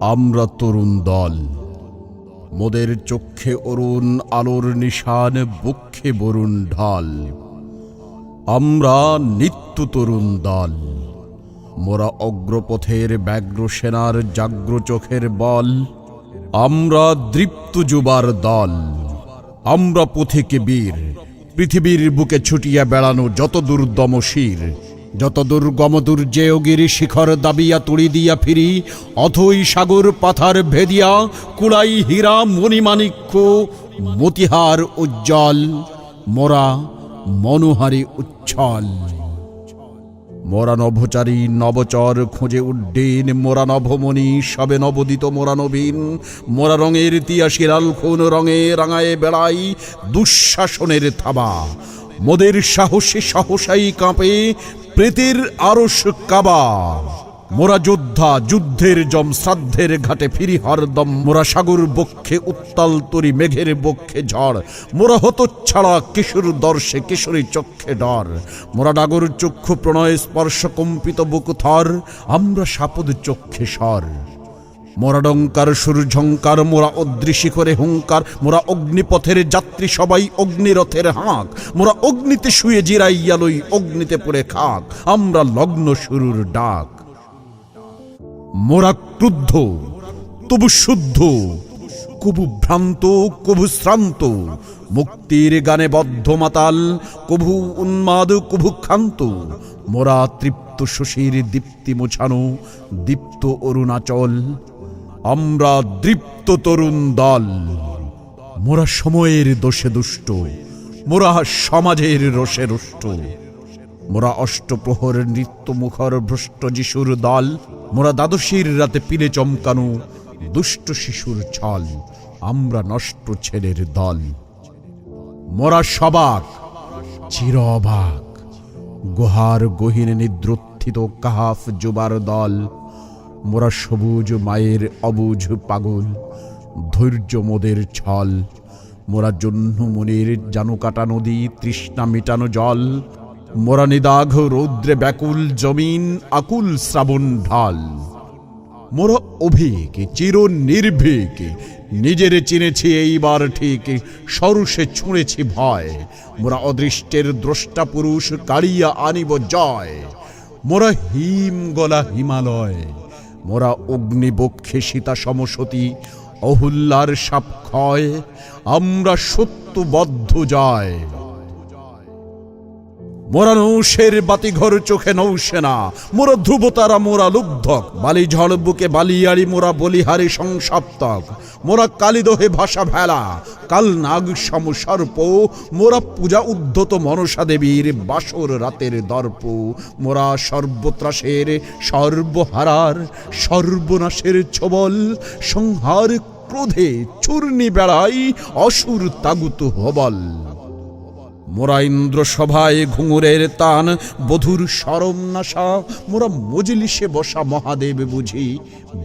আমরা তরুণ দল। মোদের চক্ষে অরুণ আলোর নিশান বক্ষে বরুণ ঢাল। আমরা নিত্য তরুণ দল। মোরা অগ্রপথের ব্যগ্র সেনার জাগ্র চোখের বল। আমরা দৃপ্ত যুবার দল। আমরা পথিকে বীর। পৃথিবীর বুকে ছুটিয়া বেড়ানো যত দুর্দম শির যত দুর্গম দুর্জেয়গির শিখর দাবিয়া তুড়ি দিয়া ফিরি, অথই সাগর পাথার ভেদিয়া কুড়াই হীরা মণিমাণিক্য, মতিহার উজ্জ্বল, মোরা মনোহারি উচ্ছল। মোরা নভচারী নবচর খুঁজে উড্ডীন, মোরা নভমণি সবে নবদিত, মোরা নবীন, মোরা রঙের তিয়া শিরাল খুন, রঙে রাঙায়ে বেড়াই দুঃশাসনের থাবা। মোদের সাহসে সাহসাই কাঁপে প্রেতের আরস কাবা মোরা যোদ্ধা যুদ্ধের জম শ্রাদ্ধের ঘাটে ফিরি হরদম মোরা সাগর বক্ষে উত্তাল তরি মেঘের বক্ষে ঝড়। মোরা হত ছাড়া কিশোর দর্শে কিশোরী চক্ষে ডর। মোরা ডাগর চক্ষু প্রণয় স্পর্শ কম্পিত বুক থর। আমরা সাপদ চক্ষে স্বর। মোরা ডঙ্কার সুর ঝঙ্কার, মোরা অদৃশি করে হুঙ্কার, মোরা অগ্নিপথের যাত্রী সবাই অগ্নিরথের হাঁক। মোরা অগ্নিতে শুয়ে জিরাইয়া লই অগ্নিতে পড়ে খাক। আমরা লগ্ন শুরুর ডাক। মোরা ক্রুদ্ধ, তবু শুদ্ধ, কবু ভ্রান্ত, কবু শ্রান্ত। মুক্তির গানে বদ্ধ মাতাল কভু উন্মাদ কভু ক্ষান্ত। মোরা তৃপ্ত শশীর দীপ্তি মোছানো, দীপ্ত অরুণাচল। আমরা দৃপ্ত তরুণ দল। মোরা সময়ের দোষে দুষ্ট, মোরা সমাজের রোষে রুষ্ট। মোরা অষ্টপ্রহর নৃত্য মুখর ভ্রষ্ট যিশুর দল, মোরা দ্বাদশীর রাতে পিলে চমকানো দুষ্ট শিশুর ছল, আমরা নষ্ট ছেলের দল। মোরা সবাক, চির অবাক, গুহার গহীনে নিদ্রোত্থিত কাহাফ যুবার দল। মোরা সবুজ মায়ের অবুঝ পাগল, ধৈর্য মোদের ছল। মোরা জহ্ন মনের জানু কাটা নদী, তৃষ্ণা মেটানো জল। মোরা নিদাঘ রৌদ্রে ব্যাকুল জমিন, আকুল শ্রাবণ ঢাল। মোরা অভিক, চির নির্ভীক, নিজের চিনেছি এইবার ঠিক, সরুষে ছুঁড়েছি ভয়। মোরা অদৃষ্টের দ্রষ্টা পুরুষ, কাড়িয়া আনিব জয়। মোরা হিম গলা হিমালয়। মোরা অগ্নিবক্ষে সীতা সমসতী অহুল্লার সাপ ক্ষয় আমরা সত্যবদ্ধ যায়। মোরা নৌসের বাতিঘর চোখে নৌসে না মোরা ধ্রুবতারা, মোরা লুব্ধক। বালি ঝড় বুকে বালিয়াড়ি, মোরা বলিহারি সংসপ্তক। মোরা কালিদহে ভাষা ভেলা। কাল নাগ সম সর্প। মোরা পূজা উদ্ধত মনসা দেবীর বাসর রাতের দর্প। মোরা সর্বত্রাসের সর্বহারার, সর্বনাশের ছবল। সংহার ক্রোধে চূর্ণি বেড়াই অসুর তাগুত হবল। মোরা ইন্দ্র সভায় ঘুঙুরের তান, বধুর সরম নাশা, মোরা মজলিসে বসা মহাদেব বুঝি,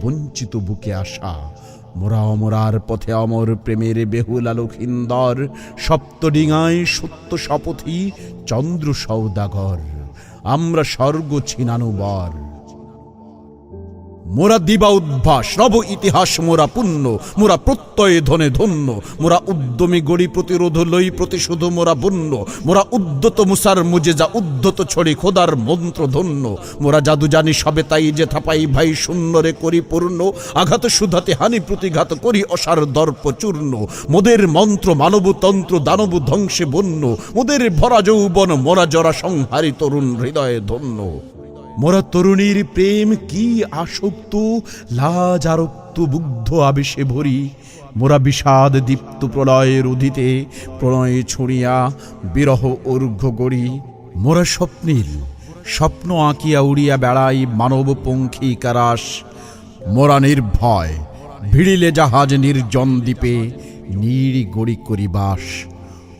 বঞ্চিত বুকে আসা। মোরা অমরার পথে অমর প্রেমের বেহুল আলোকিন্দর সপ্তডিঙায় সত্য শপথি, চন্দ্র সৌদাগর আমরা স্বর্গ ছিনানু বর মোরা দিবা উদ্ভাস, নব ইতিহাস, মোরা পুণ্য, মোরা প্রত্যয়ে ধনে ধন্য, মোরা উদ্যমী গড়ি প্রতিরোধ লই প্রতিশোধ, মোরা বন্য, মোরা উদ্যত মুসার মুজে যা উদ্যত ছড়ি খোদার মন্ত্র ধন্য, মোরা জাদু জানি সবে তাই যে থাপাই ভাই শূন্যরে করি পূর্ণ, আঘাত সুধাতে হানি প্রতিঘাত করি অসার দর্প চূর্ণ, মোদের মন্ত্র মানবতন্ত্র দানব ধ্বংসে বন্য, মোদের ভরা যৌবন মোরা জরা সংহারি তরুণ হৃদয়ে ধন্য। মোরা তরুণীর প্রেম কি আসক্ত, লাজ আরক্ত, বুদ্ধ আবেশে ভরি। মোরা বিষাদ দীপ্ত প্রলয়ের উদিতে প্রণয়ে ছড়িয়া বিরহ অর্ঘ্য করি। মোরা স্বপ্নীল, স্বপ্ন আঁকিয়া উড়িয়া বেড়াই মানব পঙ্খী কারাস। মোরা নির্ভয়, ভিড়িলে জাহাজ নির্জন দ্বীপে নিড়ি গড়ি করি বাস।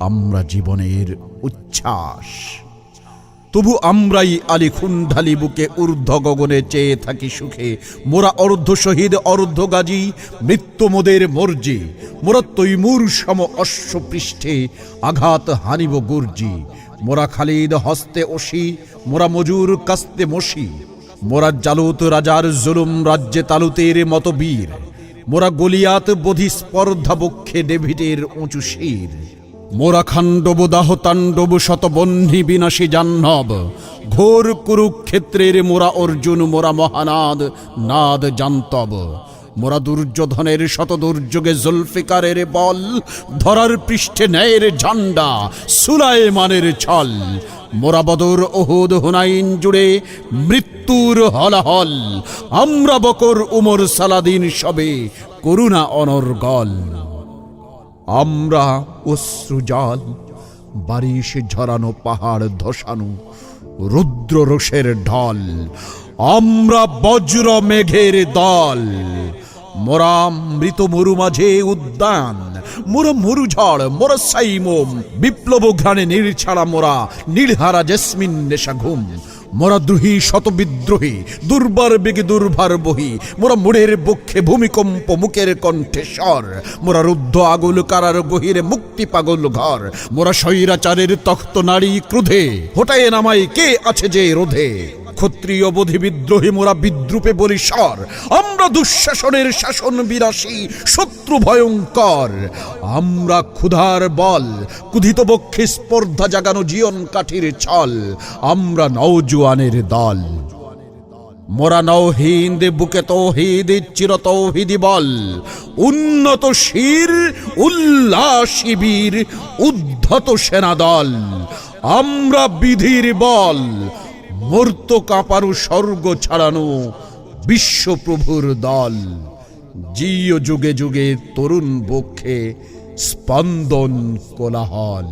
আমরা জীবনের উচ্ছ্বাস। তবু আমরাই আলি খুন্ডালি বুকে ঊর্ধ্ব গগনে চেয়ে থাকি সুখে। মোরা অর্ধ শহীদ অর্ধ গাজী, মৃত্যু মোদের মর্জি। মোরা তৈমুর সম অশ্বপৃষ্ঠে আঘাত হানিব গুর্জি। মোরা খালিদ হস্তে অসি মোরা মজুর কাস্তে মসি। মোরা জালুত রাজার জুলুম রাজ্যে তালুতের মতো বীর। মোরা গলিয়াত বোধি স্পর্ধা বক্ষে ডেভিডের উঁচু শির। মোরা খাণ্ডব দাহ তাণ্ডব শতবহ্নি বিনাশী জাহ্নব। ঘোর কুরুক্ষেত্রের মোরা অর্জুন, মোরা মহানাদ, নাদ জান্তব। মোরা দুর্যোধনের শত দুর্যোগে জুলফিকারের বল, ধরার পৃষ্ঠে ন্যায়ের ঝান্ডা সুলায় মানের ছল। মোরা বদর ওহুদ হুনাইন জুড়ে মৃত্যুর হলাহল, আমরা বকর উমর সালাদিন সবে করুণা অনর্গল। আমরা অশ্রুজল বারিশ ঝরানো পাহাড় ধসানো, রুদ্র রোষের ঢল, আমরা বজ্র মেঘের দল। মোরা মৃত মরু মাঝে উদ্যান, মোরা মরু ঝড়, মোরা সাইমোম, বিপ্লব ঘ্রাণে নির্ছাড়া মোরা, নির্হারা জেসমিন নেশা ঘুম মোরা দ্রোহী শত বিদ্রোহী দুর্বার বেগে দুর্ভার বহি, মোরা মুড়ের বক্ষে ভূমিকম্প মুখের কণ্ঠে স্বর, মোরা রুদ্ধ আগুল কারার গহিরে মুক্তি পাগল ঘর, মোরা স্বৈরাচারের তখ্ত নারী ক্রোধে, হোটায় নামাই কে আছে যে রোধে? ক্ষত্রিয় বোধি বিদ্রোহী মোরা বিদ্রুপে বলি স্বর আমরা দুঃশাসনের শাসন বিরাসী শত্রু ভয়ঙ্কর। আমরা ক্ষুধার বল, কুধিত বক্ষে স্পর্ধা জাগানো জীবন কাঠির ছল। আমরা নৌজুয়ানের দল। মোরা নৌহিন্দ বুকে তৌহিদ চির তৌহিদি বল। উন্নত শির, উল্লাসী বীর, উদ্ধত সেনাদল আমরা বিধির বল। মূর্ত কাঁপারু স্বর্গ ছাড়ানো বিশ্বপ্রভুর দল। জিও যুগে যুগে তরুণ বক্ষে স্পন্দন কোলাহল।